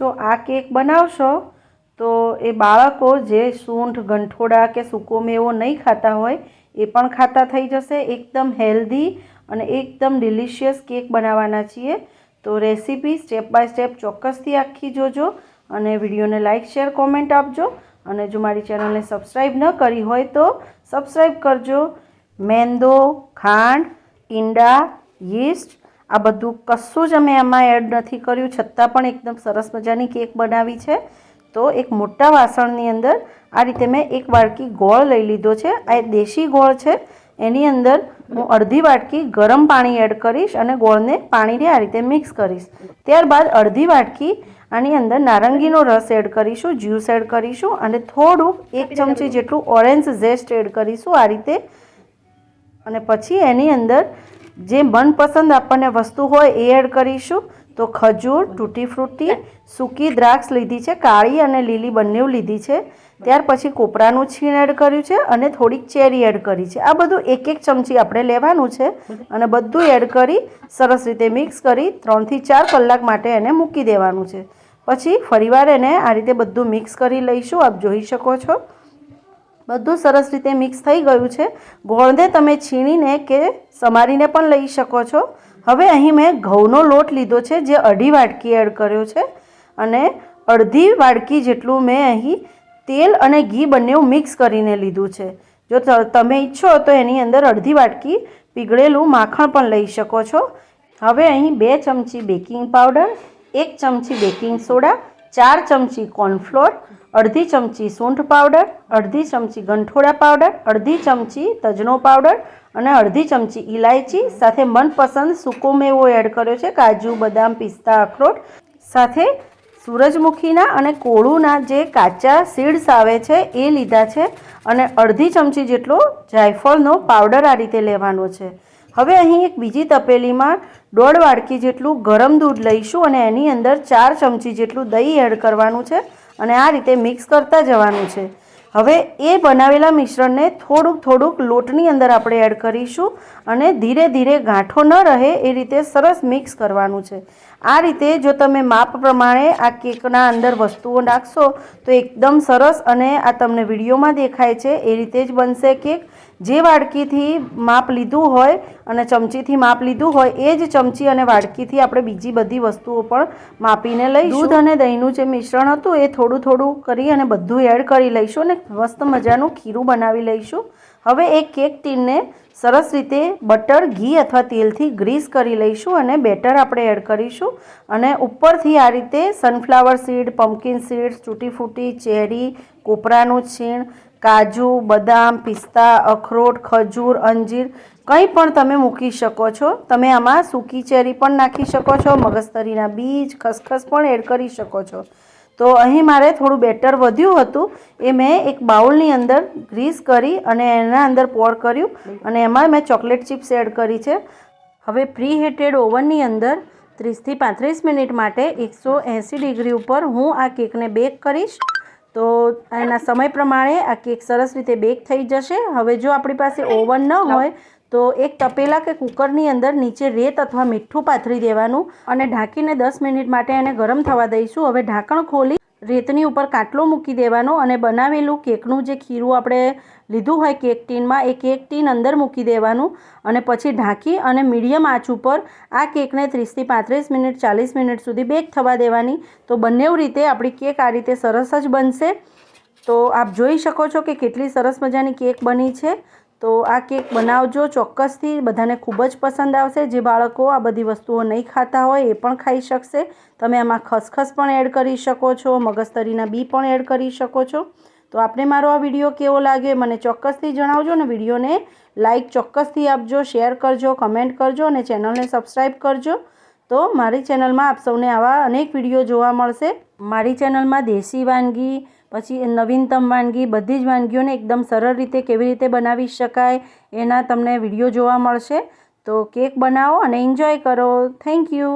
જો આ કેક બનાવશો, તો એ બાળકો જે સૂંઠ ગંઠોડા કે સૂકો મેવો નહીં ખાતા હોય, એ પણ ખાતા થઈ જશે. એકદમ હેલ્ધી અને એકદમ ડિલિશિયસ કેક બનાવવાના છીએ. તો રેસીપી સ્ટેપ બાય સ્ટેપ ચોક્કસથી આખી જોજો અને વિડીયોને લાઇક શેર, કોમેન્ટ આપજો. અને જો મારી ચેનલને સબસ્ક્રાઈબ ન કરી હોય તો સબસ્ક્રાઈબ કરજો. મેંદો, ખાંડ, ઈંડા, યીસ્ટ આ બધું કશું જ અમે એમાં એડ નથી કર્યું, છતાં પણ એકદમ સરસ મજાની કેક બનાવી છે. તો એક મોટા વાસણની અંદર આ રીતે મેં એક વાડકી ગોળ લઈ લીધો છે. આ દેશી ગોળ છે. એની અંદર હું અડધી વાટકી ગરમ પાણી એડ કરીશ અને ગોળને પાણીને આ રીતે મિક્સ કરીશ. ત્યારબાદ અડધી વાટકી આની અંદર નારંગીનો રસ એડ કરીશું જ્યુસ એડ કરીશું અને થોડુંક એક ચમચી જેટલું ઓરેન્જ ઝેસ્ટ એડ કરીશું આ રીતે. અને પછી એની અંદર જે મનપસંદ આપણને વસ્તુ હોય એ એડ કરીશું. તો ખજૂર, તૂટી ફ્રૂટી, સૂકી દ્રાક્ષ લીધી છે, કાળી અને લીલી બંને લીધી છે. ત્યાર પછી કોપરાનું છીણ એડ કર્યું છે અને થોડીક ચેરી એડ કરી છે. આ બધું એક એક ચમચી આપણે લેવાનું છે અને બધું એડ કરી સરસ રીતે મિક્સ કરી ત્રણથી ચાર કલાક માટે એને મૂકી દેવાનું છે. પછી ફરીવાર એને આ રીતે બધું મિક્સ કરી લઈશું. આપ જોઈ શકો છો. બધું સરસ રીતે મિક્સ થઈ ગયું છે. ગોળને તમે છીણીને કે સમારીને પણ લઈ શકો છો. હવે અહીં મેં ઘઉંનો લોટ લીધો છે, જે અઢી વાટકી એડ કર્યો છે. અને અડધી વાટકી જેટલું મેં અહીં તેલ અને ઘી બંને મિક્સ કરીને લીધું છે. જો તમે ઈચ્છો તો એની અંદર અડધી વાટકી પીગળેલું માખણ પણ લઈ શકો છો. હવે અહીં બે ચમચી બેકિંગ પાવડર એક ચમચી બેકિંગ સોડા ચાર ચમચી કોર્નફ્લોર, અડધી ચમચી સૂંઠ પાવડર, અડધી ચમચી ગંઠોડા પાવડર, અડધી ચમચી તજનો પાવડર અને અડધી ચમચી ઇલાયચી સાથે મનપસંદ સૂકો મેવો એડ કર્યો છે, કાજુ, બદામ, પિસ્તા, અખરોટ. સાથે સૂરજમુખીના અને કોળુના જે કાચા સીડ્સ આવે છે, એ લીધા છે અને અડધી ચમચી જેટલો જાયફળનો પાવડર આ રીતે લેવાનો છે. હવે અહીં એક બીજી તપેલીમાં દોઢ વાડકી જેટલું ગરમ દૂધ લઈશું અને એની અંદર ચાર ચમચી જેટલું દહીં એડ કરવાનું છે અને આ રીતે મિક્સ કરતા જવાનું છે. હવે એ બનાવેલા મિશ્રણને થોડુંક થોડુંક લોટની અંદર આપણે એડ કરીશું અને ધીરે ધીરે ગાંઠો ન રહે એ રીતે સરસ મિક્સ કરવાનું છે. આ રીતે જો તમે માપ પ્રમાણે આ કેકના અંદર વસ્તુઓ નાખશો તો એકદમ સરસ અને આ તમને વિડીયોમાં દેખાય છે એ રીતે જ બનશે કેક. જે વાડકીથી માપ લીધું હોય અને ચમચીથી માપ લીધું હોય, એ જ ચમચી અને વાડકીથી આપણે બીજી બધી વસ્તુઓ પણ માપીને લઈ દૂધ અને દહીંનું જે મિશ્રણ હતું, એ થોડું થોડું કરી અને બધું એડ કરી લઈશું અને મસ્ત મજાનું ખીરું બનાવી લઈશું. હવે એક કેક ટીનને સરસ રીતે બટર, ઘી અથવા તેલથી ગ્રીસ કરી લઈશું અને બેટર આપણે એડ કરીશું. અને ઉપરથી આ રીતે સનફ્લાવર સીડ પમ્પકિન સીડ્સ તૂટી ફૂટી ચેરી કોપરાનું છીણ કાજુ, બદામ, પિસ્તા, અખરોટ, ખજૂર, અંજીર કંઈ પણ તમે મૂકી શકો છો. તમે આમાં સૂકી ચેરી પણ નાખી શકો છો, મગજતરીના બીજ, ખસખસ પણ એડ કરી શકો છો. તો અહીં મારે થોડું બેટર વધ્યું હતું એ મેં એક બાઉલની અંદર ગ્રીસ કરી અને એના અંદર પોર કર્યું અને એમાં મેં ચોકલેટ ચિપ્સ એડ કરી છે. હવે પ્રી હીટેડ ઓવનની અંદર ત્રીસથી પાંત્રીસ મિનિટ માટે એકસો એંસી ડિગ્રી ઉપર હું આ કેકને બેક કરીશ. તો એના સમય પ્રમાણે આ કેક સરસ રીતે બેક થઈ જશે. હવે જો આપણી પાસે ઓવન ન હોય તો એક તપેલા કે કુકરની અંદર નીચે રેત અથવા મીઠું પાથરી દેવાનું અને ઢાંકીને દસ મિનિટ માટે એને ગરમ થવા દઈશું. હવે ઢાંકણ ખોલી રેતની ઉપર કાટલો મૂકી દેવાનો અને બનાવેલું કેકનું જે ખીરું આપણે લીધું હોય કેક ટીનમાં, એ કેક ટીન અંદર મૂકી દેવાનું અને પછી ઢાંકી અને મીડિયમ આંચ ઉપર આ કેકને ત્રીસથી પાંત્રીસ મિનિટ, ચાલીસ મિનિટ સુધી બેક થવા દેવાની. તો બંને રીતે આપણી કેક આ રીતે સરસ જ બનશે. તો આપ જોઈ શકો છો કે કેટલી સરસ મજાની કેક બની છે. તો આ કેક બનાવજો ચોક્કસથી. બધાને ખૂબ જ પસંદ આવશે. જે બાળકો આ બધી વસ્તુઓ નહીં ખાતા હોય એ પણ ખાઈ શકશે. તમે આમાં ખસખસ પણ એડ કરી શકો છો, મગજતરીના બી પણ એડ કરી શકો છો. તો આપને મારો આ વીડિયો કેવો લાગે મને ચોક્કસથી જણાવજો ને વિડીયોને લાઇક ચોક્કસથી આપજો, શેર કરજો, કમેન્ટ કરજો અને ચેનલને સબસ્ક્રાઈબ કરજો. તો મારી ચેનલમાં આપ સૌને આવા અનેક વીડિયો જોવા મળશે. મારી ચેનલમાં દેશી વાનગી પછી નવીનતમ વાનગી, બધી જ વાનગીઓને એકદમ સરળ રીતે કેવી રીતે બનાવી શકાય એના તમને વીડિયો જોવા મળશે. તો કેક બનાવો અને એન્જોય કરો. Thank you